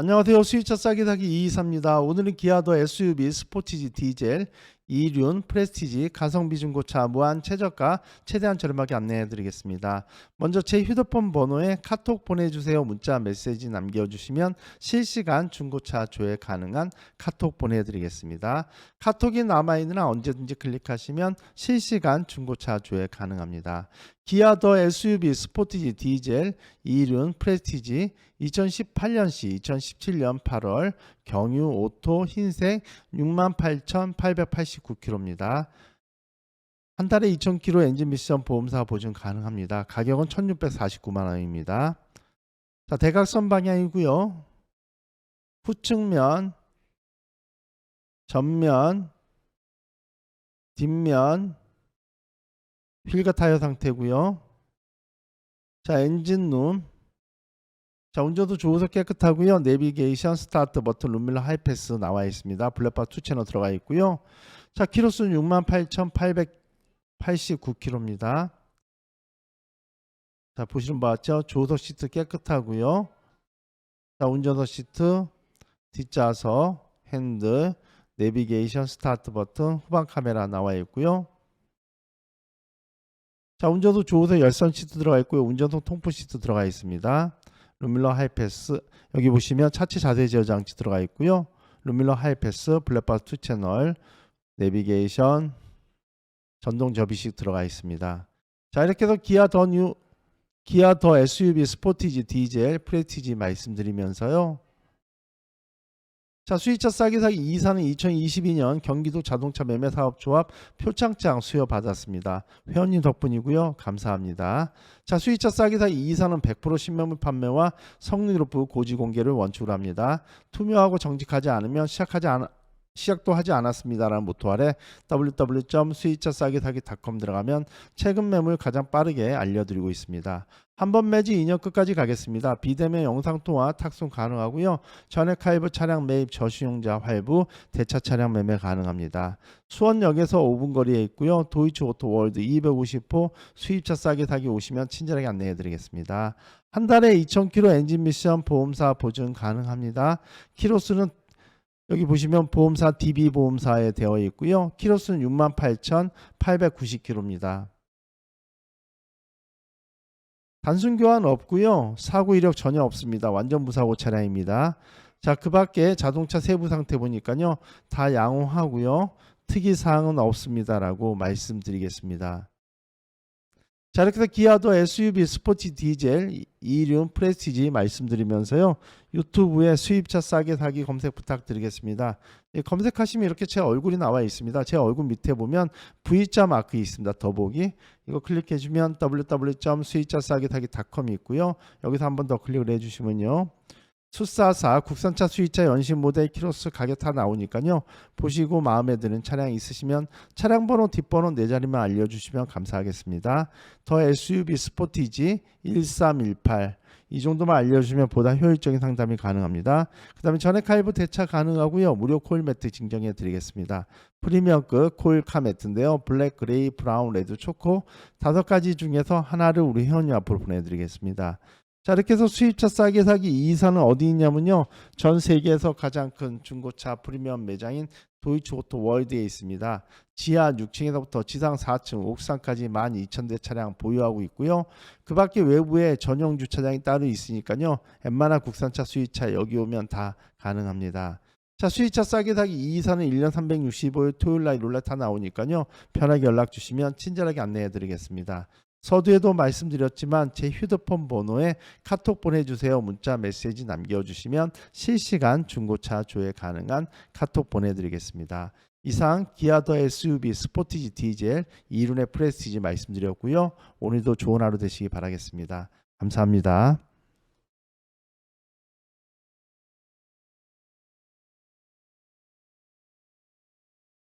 안녕하세요. 수입차 싸게 사기 이이사입니다. 오늘은 기아더 SUV 스포티지 디젤 이륜 프레스티지 가성비 중고차 무한 최저가 최대한 저렴하게 안내해 드리겠습니다. 먼저 제 휴대폰 번호에 카톡 보내주세요 문자 메시지 남겨주시면 실시간 중고차 조회 가능한 카톡 보내드리겠습니다. 카톡이 남아있느나 언제든지 클릭하시면 실시간 중고차 조회 가능합니다. 기아 더 SUV 스포티지 디젤 이륜 프레스티지 2018년시 2017년 8월 경유 오토 흰색 68,889km입니다. 한 달에 2,000km 엔진 미션 보험사 보증 가능합니다. 가격은 1,649만 원입니다. 자, 대각선 방향이고요. 후측면, 전면, 뒷면, 휠과 타이어 상태고요. 자, 엔진룸. 자, 운전도 좋으서 깨끗하고요. 내비게이션, 스타트 버튼, 룸밀러 하이패스 나와 있습니다. 블랙바 2 채널 들어가 있고요. 자, 키로수는 68,889km입니다. 자, 보시는 바와 같죠? 조석 시트 깨끗하고요. 자, 운전석 시트, 뒷좌석, 핸들, 내비게이션, 스타트 버튼, 후방 카메라 나와 있고요. 자, 운전석 조우석 열선 시트 들어가 있고요. 운전석 통풍 시트 들어가 있습니다. 룸밀러 하이패스 여기 보시면 차체 자세 제어 장치 들어가 있고요. 룸밀러 하이패스 블랙박스 2 채널 내비게이션 전동 접이식 들어가 있습니다. 자 이렇게 해서 기아 더 뉴 기아 더 SUV 스포티지 디젤 프레티지 말씀드리면서요. 자 수입차 싸게 사기 2사는 2022년 경기도 자동차 매매 사업 조합 표창장 수여 받았습니다. 회원님 덕분이고요. 감사합니다. 자 수입차 싸게 사기 2사는 100% 신명물 판매와 성능 높은 고지 공개를 원칙으로 합니다. 투명하고 정직하지 않으면 시작하지 않 시작도 하지 않았습니다라는 모토 아래 www.수입차싸게사기.com 들어가면 최근 매물 가장 빠르게 알려드리고 있습니다. 한 번 매지 2년 끝까지 가겠습니다. 비대면 영상통화 탁송 가능하고요. 전액 할부 차량 매입 저수용자 할부 대차 차량 매매 가능합니다. 수원역에서 5분 거리에 있고요. 도이치 오토 월드 250호 수입차 싸게 사기 오시면 친절하게 안내해 드리겠습니다. 한 달에 2,000km 엔진 미션 보험사 보증 가능합니다. 키로수는 여기 보시면 보험사 DB 보험사에 되어 있고요. 키로수는 68,890km입니다. 단순 교환 없고요. 사고 이력 전혀 없습니다. 완전 무사고 차량입니다. 자, 그 밖에 자동차 세부 상태 보니까요. 다 양호하고요. 특이 사항은 없습니다라고 말씀드리겠습니다. 자 이렇게 해서 기아도 SUV 스포츠 디젤 이륜 프레스티지 말씀드리면서요. 유튜브에 수입차 싸게 사기 검색 부탁드리겠습니다. 예, 검색하시면 이렇게 제 얼굴이 나와 있습니다. 제 얼굴 밑에 보면 V자 마크 있습니다. 더보기. 이거 클릭해 주면 www.수입차 싸게 사기.com이 있고요. 여기서 한번 더 클릭을 해 주시면요 수사사 국산차 수입차 연식 모델 키로수 가격 다 나오니까요. 보시고 마음에 드는 차량 있으시면 차량 번호 뒷번호 네 자리만 알려주시면 감사하겠습니다. 더 SUV 스포티지 1318 이 정도만 알려주시면 보다 효율적인 상담이 가능합니다. 그 다음에 전액 할부 대차 가능하고요. 무료 코일 매트 증정해 드리겠습니다. 프리미엄급 코일 카 매트인데요. 블랙, 그레이, 브라운, 레드, 초코 다섯 가지 중에서 하나를 우리 회원님 앞으로 보내드리겠습니다. 자 이렇게 해서 수입차 싸게 사기 이사는 어디 있냐면요. 전 세계에서 가장 큰 중고차 프리미엄 매장인 도이치 오토 월드에 있습니다. 지하 6층에서부터 지상 4층 옥상까지 12,000대 차량 보유하고 있고요. 그 밖에 외부에 전용 주차장이 따로 있으니까요. 웬만한 국산차 수입차 여기 오면 다 가능합니다. 자 수입차 싸게 사기 이사는 1년 365일 토요일날 룰렛 다 나오니까요. 편하게 연락 주시면 친절하게 안내해 드리겠습니다 서두에도 말씀드렸지만 제 휴대폰 번호에 카톡 보내주세요. 문자 메시지 남겨주시면 실시간 중고차 조회 가능한 카톡 보내드리겠습니다. 이상 기아 더 SUV 스포티지 디젤 이륜의 프레스티지 말씀드렸고요. 오늘도 좋은 하루 되시기 바라겠습니다. 감사합니다.